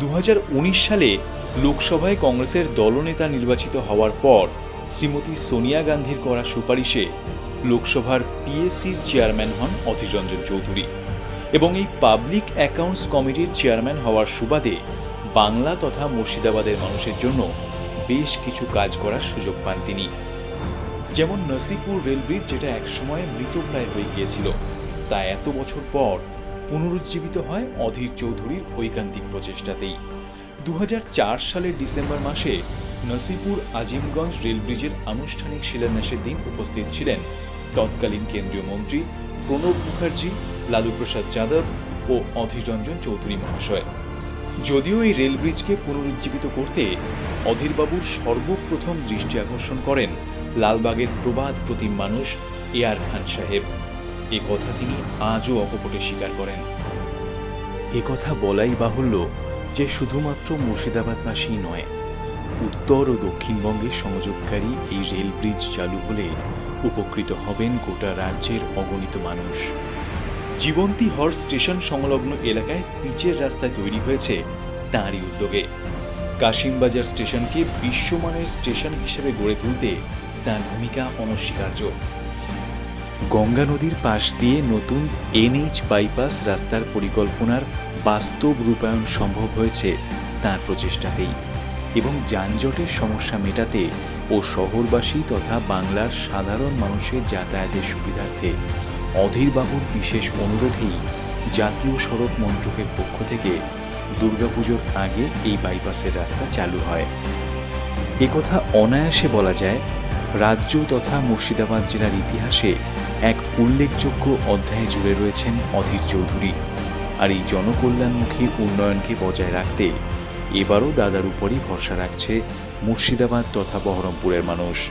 দু হাজার উনিশ সালে লোকসভায় কংগ্রেসের দলনেতা নির্বাচিত হওয়ার পর শ্রীমতী সোনিয়া গান্ধীর করা সুপারিশে লোকসভার পিএসসির চেয়ারম্যান হন অধীর চৌধুরী এবং এই পাবলিক অ্যাকাউন্টস কমিটির চেয়ারম্যান হওয়ার সুবাদে বাংলা তথা মুর্শিদাবাদের মানুষের জন্য বেশ কিছু কাজ করার সুযোগ পান তিনি। যেমন নসিপুর রেল ব্রিজ যেটা একসময় মৃতপ্রায় হয়ে গিয়েছিল। তা এত বছর পর পুনরুজ্জীবিত হয় অধীর চৌধুরীর ঐকান্তিক প্রচেষ্টাতেই। দু হাজার চার সালের ডিসেম্বর মাসে নসিপুর আজিমগঞ্জ রেলব্রিজের আনুষ্ঠানিক শিলান্যাসের দিন উপস্থিত ছিলেন তৎকালীন কেন্দ্রীয় মন্ত্রী প্রণব মুখার্জি, লালু প্রসাদ যাদব ও অধীর রঞ্জন চৌধুরী মহাশয়। যদিও এই রেল ব্রিজকে পুনরুজ্জীবিত করতে অধীরবাবুর সর্বপ্রথম দৃষ্টি আকর্ষণ করেন লালবাগের প্রবাদ প্রতিম মানুষ এ আর খান সাহেব। এ কথা তিনি আজও অকপটে স্বীকার করেন। এ কথা বলাই বাহুল্য যে শুধুমাত্র মুর্শিদাবাদবাসী নয়, উত্তর ও দক্ষিণবঙ্গের সংযোগকারী এই রেল ব্রিজ চালু হলে উপকৃত হবেন গোটা রাজ্যের অগণিত মানুষ। জীবন্তী হর স্টেশন সংলগ্ন এলাকায় পিচের রাস্তায় তৈরি হয়েছে তাঁরই উদ্যোগে। কাশিমবাজার স্টেশনকে বিশ্বমানের স্টেশন হিসেবে গড়ে তুলতে তার ভূমিকা অনস্বীকার্য। গঙ্গা নদীর পাশ দিয়ে নতুন এনএইচ বাইপাস রাস্তার পরিকল্পনার বাস্তব রূপায়ণ সম্ভব হয়েছে তার প্রচেষ্টাতেই। এবং যানজটের সমস্যা মেটাতে ও শহরবাসী তথা বাংলার সাধারণ মানুষের যাতায়াতের সুবিধার্থে অধীরবাবুর বিশেষ অনুরোধেই জাতীয় সড়ক মন্ত্রকের পক্ষ থেকে দুর্গাপুজোর আগে এই বাইপাসের রাস্তা চালু হয়। একথা অনায়াসে বলা যায় রাজ্য তথা মুর্শিদাবাদ জেলার ইতিহাসে এক উল্লেখযোগ্য অধ্যায়ে জুড়ে রয়েছেন অধীর চৌধুরী। আর এই জনকল্যাণমুখী উন্নয়নকে বজায় রাখতে এবারও দাদার উপরই ভরসা রাখছে মুর্শিদাবাদ তথা বহরমপুরের মানুষ।